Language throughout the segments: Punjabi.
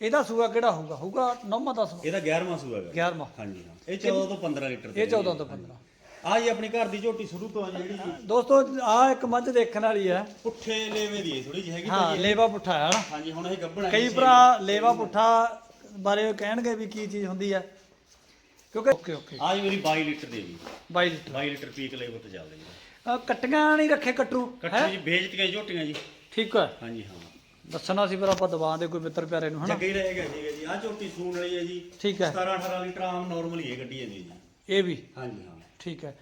ਇਹਦਾ ਸੂਆ ਕਿਹੜਾ ਹੋਊਗਾ? ਹੋਊਗਾ ਨੌਵਾਂ ਦਸਵਾਂ? ਇਹਦਾ 11ਵਾਂ ਸੂਆ ਹੈਗਾ। 11ਵਾਂ ਹਾਂਜੀ ਹਾਂ। ਇਹ 14 ਤੋਂ 15 ਲੀਟਰ ਇਹ 14 ਤੋਂ 15 ਆ ਜੀ ਆਪਣੀ ਘਰ ਦੀ ਝੋਟੀ ਸ਼ੁਰੂ ਤੋਂ ਆ ਜਿਹੜੀ ਜੀ। ਦੋਸਤੋ ਆ ਇੱਕ ਮੱਝ ਦੇਖਣ ਵਾਲੀ ਹੈ। ਪੁੱਠੇ ਲੇਵੇ ਦੀ ਥੋੜੀ ਜਿਹੀ ਹੈਗੀ ਹਾਂ ਲੇਵਾ ਪੁੱਠਾ ਹੈ ਨਾ ਹਾਂਜੀ ਹੁਣ ਇਹ ਗੱਭਣ ਕਈ ਭਰਾ ਲੇਵਾ ਪੁੱਠਾ ਬਾਰੇ ਕਹਿਣਗੇ ਵੀ ਕੀ ਚੀਜ਼ ਹੁੰਦੀ ਹੈ। ਕਿਉਂਕਿ ਓਕੇ ਓਕੇ। ਆ ਜੀ ਮੇਰੀ 22 ਲੀਟਰ ਦੀ ਜੀ। 22 ਲੀਟਰ। 22 ਲੀਟਰ ਪੀਕ ਲੈਵਲ ਤੇ ਚੱਲਦੀ ਕੱਟੀਆਂ ਨਹੀਂ ਰੱਖੇ ਕਟਰੂ ਕੱਟੀ ਜੀ ਵੇਚਤੀਆਂ ਝੋਟੀਆਂ ਜੀ। ਠੀਕ ਹੈ। ਹਾਂਜੀ ਹਾਂ। ਦੱਸਣਾ ਸੀ ਫਿਰ ਆਪਾਂ ਦਵਾ ਦੇ ਕੋਈ ਮਿੱਤਰ ਪਿਆਰੇ ਨੂੰ ਹਨਾ? ਜੱਗੇ ਹੀ ਰਹੇਗਾ ਜੀ ਜੀ। ਆ ਝੋਟੀ ਸੂਣ ਵਾਲੀ ਹੈ ਜੀ। ਠੀਕ ਹੈ। 17 18 ਲੀਟਰ ਆਮ ਨਾਰਮਲ ਹੀ ਹੈ ਗੱਡੀ ਜਾਂਦੀ ਜੀ। ਇਹ ਵੀ? ਹਾਂਜੀ ਹਾਂ। ਠੀਕ ਹੈ।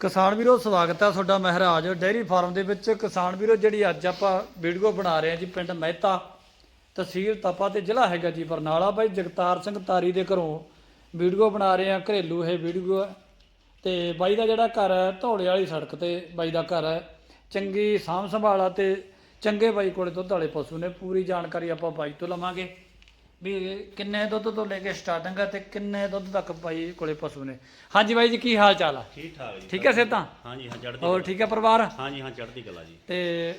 ਕਿਸਾਨ ਵੀਰੋ ਸਵਾਗਤ ਹੈ ਤੁਹਾਡਾ ਮਹਿਰਾਜ। ਡੇਅਰੀ ਫਾਰਮ ਦੇ ਵਿੱਚ ਕਿਸਾਨ ਵੀਰੋ ਜਿਹੜੀ ਅੱਜ ਆਪਾਂ ਵੀਡੀਓ ਬਣਾ ਰਹੇ ਹਾਂ ਜੀ ਪਿੰਡ ਮਹਿਤਾ ਤਹਿਸੀਲ ਤਪਾ ਤੇ ਜ਼ਿਲ੍ਹਾ ਹੈਗਾ ਜੀ ਬਰਨਾਲਾ। ਬਾਈ ਜਗਤਾਰ ਸਿੰਘ ਤਾਰੀ ਦੇ ਘਰੋਂ ਵੀਡੀਓ ਬਣਾ ਰਹੇ ਹਾਂ ਘਰੇਲੂ ਇਹ ਵੀਡੀਓ ਹੈ। ਤੇ ਬਾਈ ਦਾ ਜਿਹੜਾ ਘਰ ਹੈ ਧੌਲੇ ਵਾਲੀ ਸੜਕ ਤੇ ਬਾਈ ਦਾ ਘਰ ਹੈ। ਚੰਗੀ ਸਾਂਭ ਸੰਭਾਲਾ ਤੇ ਚੰਗੇ ਬਾਈ ਕੋਲੇ ਦੁੱਧ ਵਾਲੇ ਪਸ਼ੂ ਨੇ ਪੂਰੀ ਜਾਣਕਾਰੀ ਆਪਾਂ ਬਾਈ ਤੋਂ ਲਵਾਂਗੇ। ਵੀ ਕਿੰਨੇ ਦੁੱਧ ਤੋਂ ਲੈ ਕੇ ਸਟਾਰਟਿੰਗ ਹੈ ਤੇ ਕਿੰਨੇ ਦੁੱਧ ਤੱਕ ਬਾਈ ਕੋਲੇ ਪਸ਼ੂ ਨੇ। ਹਾਂਜੀ ਬਾਈ ਜੀ ਕੀ ਹਾਲ ਚਾਲ ਆ? ਠੀਕ ਠਾਕ ਜੀ ਠੀਕ ਹੈ ਸੇਤਾਂ ਹਾਂਜੀ ਹਾਂ ਚੜ੍ਹਦੀ ਹੋਰ ਠੀਕ ਹੈ ਪਰਿਵਾਰ? ਹਾਂਜੀ ਹਾਂ ਚੜ੍ਹਦੀ ਕਲਾ ਜੀ। ਤੇ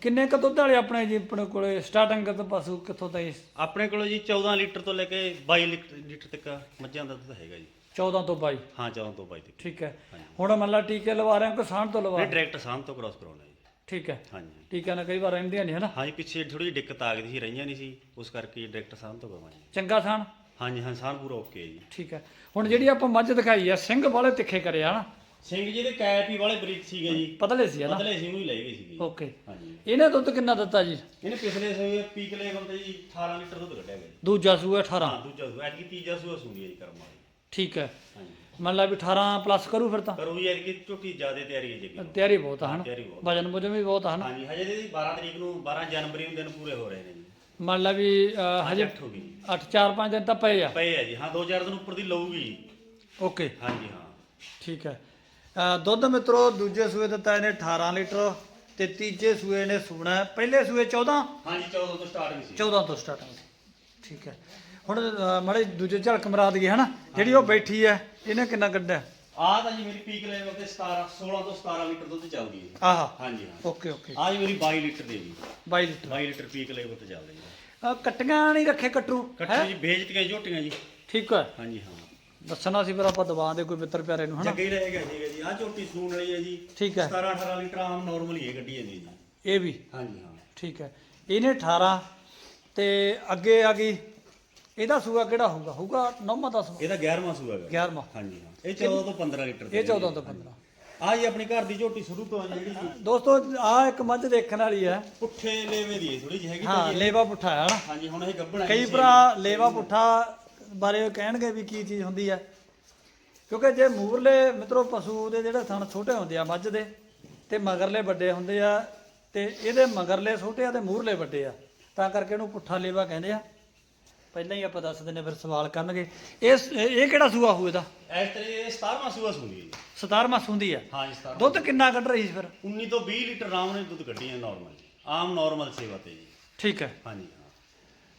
ਕਿੰਨੇ ਕ ਦੁੱਧ ਵਾਲੇ ਆਪਣੇ ਜੀ ਆਪਣੇ ਕੋਲੇ ਸਟਾਰਟਿੰਗ ਤੋਂ ਪਸ਼ੂ ਕਿੱਥੋਂ ਤਾਈ ਆਪਣੇ ਕੋਲ ਜੀ 14 ਲੀਟਰ ਤੋਂ ਲੈ ਕੇ 22 ਲੀਟਰ ਲੀਟਰ ਤੱਕ ਮੱਝਾਂ ਦਾ ਦੁੱਧ ਹੈਗਾ ਜੀ। 14 ਤੋਂ 22 ਹਾਂ 14 ਤੋਂ 22 ਤੱਕ। ਠੀਕ ਹੈ। ਹੁਣ ਮੰਨ ਲਾ ਟੀਕੇ ਲਵਾ ਰਹੇ ਹੋ ਕਿ ਸਾਂਢ ਤੋਂ ਲਵਾ ਇਹ ਡਾਇਰੈਕਟ ਸਾਂਭ ਤੋਂ ਕ੍ਰਾਸ ਕਰਾਉਣਾ ਜੀ। ਠੀਕ ਹੈ। ਹਾਂਜੀ। ਟੀਕਿਆਂ ਨਾਲ ਕਈ ਵਾਰ ਰਹਿੰਦੀਆਂ ਨਹੀਂ ਹਨਾ ਹਾਂਜੀ ਪਿੱਛੇ ਥੋੜੀ ਜਿਹੀ ਦਿੱਕਤ ਆ ਗਈ ਸੀ ਰਹੀਆਂ ਨਹੀਂ ਸੀ ਉਸ ਕਰਕੇ ਡਾਇਰੈਕਟ ਸਾਂਭ ਤੋਂ ਜੀ ਚੰਗਾ ਸਾਣ ਹਾਂਜੀ ਹਾਂ ਸਾਂਭ ਪੂਰਾ ਓਕੇ ਜੀ। ਠੀਕ ਹੈ। ਹੁਣ ਜਿਹੜੀ ਆਪਾਂ ਮੱਝ ਦਿਖਾਈ ਆ ਸਿੰਘ ਵਾਲੇ ਤਿੱਖੇ ਕਰਿਆ ਹਨਾ ਸਿੰਘ ਜੀ ਦੇ ਕੈਪ ਹੀ ਵਾਲੇ ਬਰੀਕ ਸੀਗੇ ਜੀ। ਪਤਲੇ ਸੀ ਹਨਾ ਪਤਲੇ ਸਿੰਘ ਨੂੰ ਹੀ ਲੈ ਗਏ ਸੀਗੇ ਓਕੇ। ਹਾਂਜੀ। ਇਹਨੇ ਦੁੱਧ ਕਿੰਨਾ ਦਿੱਤਾ ਜੀ? ਇਹਨੇ ਪਿਛਲੇ ਸਵੇ ਪੀਕ ਲੈਵਲ ਤੇ ਜੀ 18 ਲੀਟਰ ਦੁੱਧ ਕੱਢਿਆ ਗਿਆ ਜੀ। ਦੂਜਾ ਸੂਆ 18 ਹਾਂ ਦੂਜਾ ਸੂਆ ਐਤਕੀ ਤੀਜਾ ਸੂਆ ਸੂਣੀ ਹੈ ਜੀ ਕਰਮ ਵਾਲੀ ਠੀਕ ਹੈ। ਹਾਂਜੀ। ਮੰਨ ਲਾ ਵੀ 18 ਪਲੱਸ ਕਰੂ ਫਿਰ ਤਾਂ। ਕਰੋ ਜੀ ਐਤਕੀ ਝੋਟੀ ਜ਼ਿਆਦਾ ਤਿਆਰੀ ਹੈ ਜੀ ਅੱਗੇ। ਤਿਆਰੀ ਬਹੁਤ ਆ ਹਨਾ? ਤਿਆਰੀ ਬਹੁਤ। ਵਜਨ ਵਜਨ ਵੀ ਬਹੁਤ ਆ ਹਨਾ? ਹਾਂਜੀ ਹਜੇ ਦੀ 12 ਤਰੀਕ ਨੂੰ 12 ਜਨਵਰੀ ਨੂੰ ਦਿਨ ਪੂਰੇ ਹੋ ਰਹੇ ਨੇ ਜੀ। ਮੰਨ ਲਾ ਵੀ ਹਜੇ ਅੱਠ ਹੋ ਗਈ ਜੀ। 8 4 5 ਦਿਨ ਤਾਂ ਪਏ ਆ। ਪਏ ਆ ਜੀ। ਹਾਂ 2000 ਦਿਨ ਉੱਪਰ ਦੀ ਲਊਗੀ। ਓਕੇ। ਹਾਂਜੀ ਹਾਂ। ਠੀਕ ਹੈ। ਦੁੱਧ ਮਿੱਤਰੋ ਦੂਜੇ ਸੂਏ ਦਿੱਤਾ ਇਹਨੇ 18 ਲੀਟਰ ਤੇ ਤੀਜੇ ਸੂਏ ਨੇ ਸੂਣਾ। ਹੈ। ਪਹਿਲੇ ਸੂਏ 14 ਹਾਂਜੀ 14 ਤੋਂ ਸਟਾਰਟਿੰਗ ਸੀ। 14 ਤੋਂ ਸਟਾਰਟ ਠੀਕ ਹੈ। ਹੁਣ ਮਾੜੇ ਦੂਜੇ ਝਲਕ ਮਰਾ ਦਈਏ ਹਨਾ? ਜਿਹੜੀ ਉਹ ਬੈਠੀ ਹੈ ਇਹਨੇ ਕਿੰਨਾ ਕੱਢਿਆ? ਆਹ ਤਾਂ ਜੀ ਮੇਰੀ ਪੀਕ ਲੈਵਲ ਤੇ 17 16 ਤੋਂ 17 ਲੀਟਰ ਦੁੱਧ ਚੱਲਦੀ ਹੈ। ਆਹਾ। ਹਾਂਜੀ ਹਾਂ ਓਕੇ ਓਕੇ। ਆਹ ਜੀ ਮੇਰੀ 22 ਲੀਟਰ ਦੀ ਜੀ। 22 ਲੀਟਰ। 22 ਲੀਟਰ ਪੀਕ ਲੈਵਲ ਤੇ ਚੱਲਦੀ ਹੈ ਕੱਟੀਆਂ ਨਹੀਂ ਰੱਖੇ ਕਟਰੂ ਕੱਟੀ ਜੀ ਵੇਚਤੀਆਂ ਝੋਟੀਆਂ ਜੀ। ਠੀਕ ਹੈ ਹਾਂਜੀ ਹਾਂ। ਦੱਸਣਾ ਸੀ ਫਿਰ ਆਪਾਂ ਦਵਾ ਦੇ ਕੋਈ ਮਿੱਤਰ ਪਿਆਰੇ ਨੂੰ ਹਨਾ? ਜੱਗੇ ਰਹੇਗਾ ਜੀ ਜੀ। ਆਹ ਝੋਟੀ ਸੂਣ ਵਾਲੀ ਹੈ ਜੀ। ਠੀਕ ਹੈ 17 18 ਲੀਟਰ ਆਮ ਨਾਰਮਲ ਹੀ ਹੈ ਗੱਡੀ ਜੀ। ਇਹ ਵੀ? ਹਾਂਜੀ ਹਾਂ। ਠੀਕ ਹੈ ਇਹਨੇ 18 ਤੇ ਅੱਗੇ ਆ ਗਈ। ਇਹਦਾ ਸੂਆ ਕਿਹੜਾ ਹੋਊਗਾ? ਹੋਊਗਾ ਨੌਵਾਂ ਦਸਵਾਂ ਇਹਦਾ 11ਵਾਂ ਸੂਆ ਹੈਗਾ। 11ਵਾਂ ਹਾਂਜੀ ਹਾਂ। ਇਹ 14 ਤੋਂ 15 ਲੀਟਰ ਇਹ 14 ਤੋਂ 15 ਆ ਜੀ ਆਪਣੀ ਘਰ ਦੀ ਝੋਟੀ ਸ਼ੁਰੂ ਤੋਂ ਆ ਜਿਹੜੀ। ਦੋਸਤੋ ਆ ਇੱਕ ਮੱਝ ਦੇਖਣ ਵਾਲੀ ਹੈ। ਪੁੱਠੇ ਲੇਵੇ ਦੀ ਥੋੜੀ ਜਿਹੀ ਹੈਗੀ ਹਾਂ ਲੇਵਾ ਪੁੱਠਾ ਹੈ ਹਨਾ? ਹਾਂਜੀ ਹੁਣ ਇਹ ਗੱਭਣ ਕਈ ਭਰਾ ਲੇਵਾ ਪੁੱਠਾ ਬਾਰੇ ਕਹਿਣਗੇ ਵੀ ਕੀ ਚੀਜ਼ ਹੁੰਦੀ ਹੈ। ਕਿਉਂਕਿ ਜੇ ਮੂਰਲੇ ਮਿੱਤਰੋ ਪਸ਼ੂ ਦੇ ਜਿਹੜੇ ਥਣ ਛੋਟੇ ਹੁੰਦੇ ਆ ਮੱਝ ਦੇ ਤੇ ਮਗਰਲੇ ਵੱਡੇ ਹੁੰਦੇ ਆ ਤੇ ਇਹਦੇ ਮਗਰਲੇ ਛੋਟੇ ਆ ਤੇ ਮੂਰਲੇ ਵੱਡੇ ਆ। ਤਾਂ ਕਰਕੇ ਇਹਨੂੰ ਪੁੱਠਾ ਲੇਵਾ ਕਹਿੰਦੇ ਆ। ਪਹਿਲਾਂ ਹੀ ਆਪਾਂ ਦੱਸ ਦਿੰਨੇ ਫਿਰ ਸਵਾਲ ਕਰਨਗੇ। ਇਹ ਇਹ ਕਿਹੜਾ ਸੂਆ ਹੋਊ ਇਹਦਾ? ਇਸ ਤਰ੍ਹਾਂ ਇਹ 17ਵਾਂ ਸੂਆ ਸੂਣੀ ਹੈ ਜੀ। 17ਵਾਂ ਸੁੰਦੀ ਆ। ਹਾਂ ਜੀ 17 ਦੁੱਧ ਕਿੰਨਾ ਕੱਢ ਰਹੀ ਸੀ ਫਿਰ? 19 ਤੋਂ 20 ਲੀਟਰ ਆਰਾਮ ਨਾਲ ਦੁੱਧ ਕੱਢੀ ਹੈ ਨਾਰਮਲ ਆਮ ਨਾਰਮਲ ਸੇਵਾ ਤੇ ਜੀ। ਠੀਕ ਹੈ। ਹਾਂ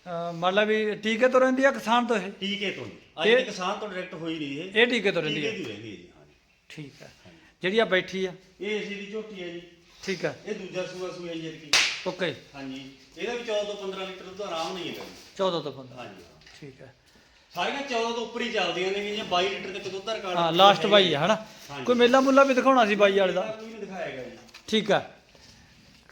ਅਹ ਮੰਨ ਲਾ ਵੀ ਟੀਕੇ ਤੋਂ ਰਹਿੰਦੀ ਆ ਕਿਸਾਨ ਤੋਂ ਇਹ? ਟੀਕੇ ਤੋਂ। ਅੱਜ ਦੇ ਕਿਸਾਨ ਤੋਂ ਡਾਇਰੈਕਟ ਹੋਈ ਨਹੀਂ ਇਹ। ਇਹ ਟੀਕੇ ਤੋਂ ਰਹਿੰਦੀ ਟੀਕੇ ਆ ਦੀ ਰਹਿੰਦੀ ਹੈ ਜੀ ਹਾਂਜੀ ਠੀਕ ਹੈ। ਜਿਹੜੀ ਆ ਬੈਠੀ ਆ। ਇਹ ਇਸੇ ਦੀ ਝੋਟੀ ਹੈ ਜੀ। ਠੀਕ ਹੈ। ਇਹ ਦੂਜਾ ਸੂਆ ਸੂਆ ਜੀ ਇਹਦੀ ਓਕੇ। ਹਾਂਜੀ। ਇਹਦਾ ਵੀ 14 ਤੋਂ 15 ਲੀਟਰ ਦੁੱਧ ਆਰਾਮ ਨਹੀਂ ਹੈ 14 ਤੋਂ 15 ਹਾਂਜੀ। ਠੀਕ ਹੈ। ਸਾਰੀਆਂ 14 ਤੋਂ ਉੱਪਰ ਹੀ ਚੱਲਦੀਆਂ ਨੇ ਜਾਂ 22 ਲੀਟਰ ਤੱਕ ਦੁੱਧ ਦਾ ਰਿਕਾਰਡ ਹਾਂ ਲਾਸਟ ਬਾਈ ਹੈ ਹਨਾ। ਕੋਈ ਮੇਲਾ ਮੁੱਲਾ ਵੀ ਦਿਖਾਉਣਾ ਸੀ ਬਾਈ ਵਾਲੇ ਦਾ? ਕੋਈ ਨਹੀਂ ਦਿਖਾਏਗਾ ਜੀ। ਠੀਕ ਹੈ।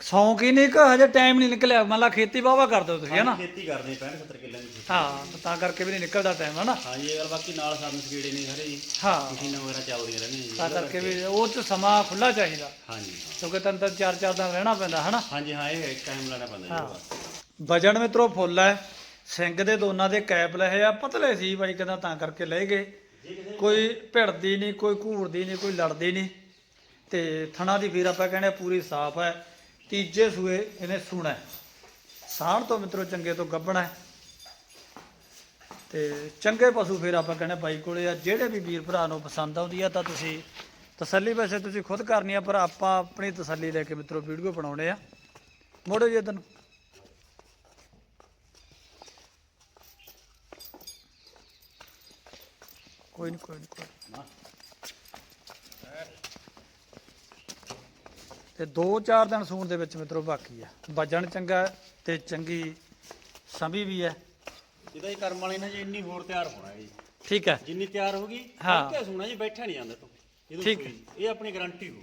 ਸੌਂਕ ਹੀ ਨਹੀਂ ਕਿ ਹਜੇ ਟਾਈਮ ਨਹੀਂ ਨਿਕਲਿਆ। ਮੰਨ ਲਾ ਖੇਤੀ ਵਾਵਾ ਕਰਦੇ ਹੋ ਤੁਸੀਂ ਹਨਾ? ਖੇਤੀ ਕਰਦੇ 65 70 ਕਿੱਲਿਆਂ ਦੀ ਖੇਤੀ। ਹਾਂ ਤਾਂ ਕਰਕੇ ਵੀ ਨਹੀਂ ਨਿਕਲਦਾ ਟਾਈਮ ਹਨਾ? ਹਾਂਜੀ ਇਹ ਗੱਲ ਬਾਕੀ ਨਾਲ ਸਾਨੂੰ ਸਗੇੜੇ ਨੇ ਸਾਰੇ ਜੀ। ਹਾਂ। ਮਸ਼ੀਨਾਂ ਵਗੈਰਾ ਚੱਲਦੀਆਂ ਰਹਿੰਦੀਆਂ ਜੀ। ਤਾਂ ਕਰਕੇ ਵੀ ਉਹ ਚ ਸਮਾਂ ਖੁੱਲਾ ਚਾਹੀਦਾ। ਹਾਂਜੀ ਹਾਂ। ਕਿਉਂਕਿ ਤਨ ਤਾਂ ਚਾਰ ਚਾਰ ਦਿਨ ਰਹਿਣਾ ਪੈਂਦਾ ਹਨਾ? ਹਾਂਜੀ ਹਾਂ ਇਹ ਟਾਈਮ ਲਾਣਾ ਪੈਂਦਾ ਜੀ ਹਾਂ। ਵਜਨ ਮਿੱਤਰੋ ਫੁੱਲ ਹੈ। ਸਿੰਘ ਦੇ ਦੋਨਾਂ ਦੇ ਕੈਪ ਲਏ ਆ ਪਤਲੇ ਸੀ ਬਾਈ ਕਹਿੰਦਾ ਤਾਂ ਕਰਕੇ ਲੈ ਗਏ। ਕੋਈ ਭਿੜਦੀ ਨਹੀਂ ਕੋਈ ਘੂਰਦੀ ਨਹੀਂ ਕੋਈ ਲੜਦੀ ਨਹੀਂ। ਤੇ ਥਣਾ ਦੀ ਫਿਰ ਆਪਾਂ ਕਹਿੰਦੇ ਪੂਰੀ ਸਾਫ਼ ਹੈ। ਤੀਜੇ ਸੂਏ ਇਹਨੇ ਸੂਣਾ ਹੈ। ਸਾਣ ਤੋਂ ਮਿੱਤਰੋ, ਚੰਗੇ ਤੋਂ ਗੱਭਣਾ ਹੈ। ਤੇ ਚੰਗੇ ਪਸ਼ੂ ਫਿਰ ਆਪਾਂ ਕਹਿੰਦੇ ਬਾਈ ਕੋਲੇ ਆ। ਜਿਹੜੇ ਵੀ ਵੀਰ ਭਰਾ ਨੂੰ ਪਸੰਦ ਆਉਂਦੀ ਆ, ਤਾਂ ਤੁਸੀਂ ਤਸੱਲੀ ਵੈਸੇ ਤੁਸੀਂ ਖੁਦ ਕਰਨੀ ਆ, ਪਰ ਆਪਾਂ ਆਪਣੀ ਤਸੱਲੀ ਲੈ ਕੇ ਮਿੱਤਰੋ ਵੀਡੀਓ ਬਣਾਉਣੇ ਆ। ਮੋੜੋ ਜੀ ਇੱਧਰ ਕੋਈ ਨਹੀਂ ਕੋਈ ਨਹੀਂ ਕੋਈ ਤੇ 2-4 ਦਿਨ ਸੂਣ ਦੇ ਵਿੱਚ ਮਿੱਤਰੋ ਬਾਕੀ ਆ। ਵਜਣ ਚੰਗਾ ਹੈ ਤੇ ਚੰਗੀ ਸੰਭੀ ਵੀ ਹੈ। ਇਹਦਾ ਹੀ ਕਰਮ ਵਾਲੇ ਨੇ ਜੀ ਇੰਨੀ ਹੋਰ ਤਿਆਰ ਹੋਣਾ ਹੈ ਜੀ। ਠੀਕ ਹੈ। ਜਿੰਨੀ ਤਿਆਰ ਹੋਗੀ ਹਾਂ। ਹਾਂ ਸੋਣਾ ਜੀ ਬੈਠਾ ਨਹੀਂ ਜਾਂਦਾ ਤੋਂ। ਠੀਕ। ਇਹ ਆਪਣੀ ਗਾਰੰਟੀ ਹੋ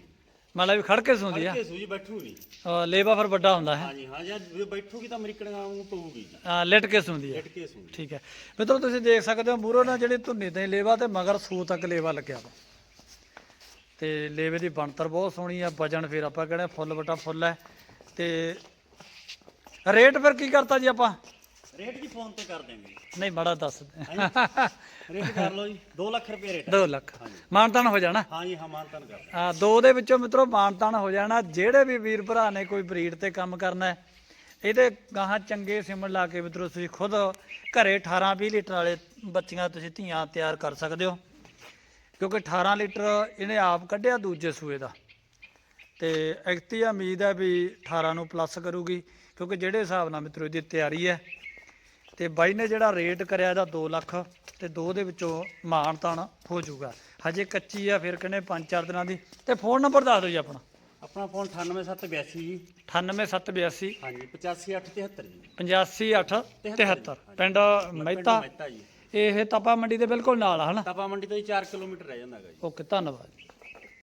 ਮਤਲਬ ਵੀ ਖੜ ਕੇ ਸੁੰਦੀ ਆ। ਕੇ ਸੂਈ ਬੈਠੂ ਨਹੀਂ ਲੇਵਾ ਫਿਰ ਵੱਡਾ ਹੁੰਦਾ ਹੈ। ਹਾਂ ਜੀ ਹਾਂ ਜੇ ਬੈਠੂਗੀ ਤਾਂ ਅਮਰੀਕਨ ਵਾਂਗੂ ਪਊਗੀ ਅਹ ਲਿਟ ਕੇ ਸੁੰਦੀ ਹੈ। ਡਟ ਕੇ ਸੂਈ ਠੀਕ ਹੈ। ਮਿੱਤਰੋ ਤੁਸੀਂ ਦੇਖ ਸਕਦੇ ਹੋ ਮੂਰੋ ਨਾਲ ਜਿਹੜੀ ਧੁੰਨੀ ਤੇ ਲੇਵਾ ਤੇ ਮਗਰ ਸੂ ਤੱਕ ਲੇਵਾ ਲੱਗਿਆ ਵਾ। ਤੇ ਲੇਵੇ ਦੀ ਬਣਤਰ ਬਹੁਤ ਸੋਹਣੀ ਆ ਵਜਨ ਫਿਰ ਆਪਾਂ ਕਹਿੰਦੇ ਫੁੱਲ ਬਟਾ ਫੁੱਲ ਹੈ ਤੇ ਰੇਟ ਫਿਰ ਕੀ ਕਰਤਾ ਜੀ ਆਪਾਂ? ਰੇਟ ਜੀ ਫੋਨ ਤੇ ਕਰ ਦੇਂਗੇ ਨਹੀਂ ਮਾੜਾ ਦੱਸ ਰੇਟ ਕਰ ਲਓ ਜੀ 2 ਲੱਖ ਰੁਪਏ ਰੇਟ 2 ਲੱਖ। ਮਾਨਤਾਨ ਹੋ ਜਾਣਾ? ਹਾਂ ਜੀ ਹਾਂ ਮਾਨਤਨ ਕਰ। ਆ ਦੋ ਦੇ ਵਿੱਚੋਂ ਮਿੱਤਰੋ ਮਾਨਤਾਨ ਹੋ ਜਾਣਾ। ਜਿਹੜੇ ਵੀ ਵੀਰ ਭਰਾ ਨੇ ਕੋਈ ਬਰੀਡ ਤੇ ਕੰਮ ਕਰਨਾ ਹੈ ਇਹਦੇ ਗਾਹਾਂ ਚੰਗੇ ਸਿਮਣ ਲਾ ਕੇ ਮਿੱਤਰੋ ਤੁਸੀਂ ਖੁਦ ਘਰੇ 18 20 ਲੀਟਰ ਵਾਲੇ ਬੱਚੀਆਂ ਤੁਸੀਂ ਧੀਆਂ ਤਿਆਰ ਕਰ ਸਕਦੇ ਹੋ। ਕਿਉਂਕਿ 18 ਲੀਟਰ ਇਹਨੇ ਆਪ ਕੱਢਿਆ ਦੂਜੇ ਸੂਏ ਦਾ। ਤੇ ਐਕਤੀ ਉਮੀਦ ਹੈ ਵੀ 18 ਨੂੰ ਪਲੱਸ ਕਰੂਗੀ ਕਿਉਂਕਿ ਜਿਹੜੇ ਹਿਸਾਬ ਨਾਲ ਮਿੱਤਰੋ ਇਹਦੀ ਤਿਆਰੀ ਹੈ ਤੇ ਬਾਈ ਨੇ ਜਿਹੜਾ ਰੇਟ ਕਰਿਆ ਇਹਦਾ 2 ਲੱਖ ਤੇ 2 ਦੇ ਵਿੱਚੋਂ ਮਾਣ ਤਾਣ ਹੋ ਜਾਊਗਾ। ਹਜੇ ਕੱਚੀ ਆ ਫਿਰ ਕਹਿੰਦੇ 5-4 ਦਿਨਾਂ ਦੀ। ਤੇ ਫੋਨ ਨੰਬਰ ਦੱਸ ਦਿਓ ਜੀ ਆਪਣਾ। ਆਪਣਾ ਫੋਨ 98782 ਜੀ। 98782 ਹਾਂਜੀ 85873 ਜੀ। 8573 ਪਿੰਡ ਮਹਿਤਾ। ਮਹਿਤਾ ਜੀ। ਇਹ ਤਪਾ ਮੰਡੀ ਦੇ ਬਿਲਕੁਲ ਨਾਲ ਆ ਹਨਾ? ਤਪਾ ਮੰਡੀ ਤੋਂ ਹੀ 4 ਕਿਲੋਮੀਟਰ ਰਹਿ ਜਾਂਦਾ ਹੈਗਾ ਜੀ। ਓਕੇ ਧੰਨਵਾਦ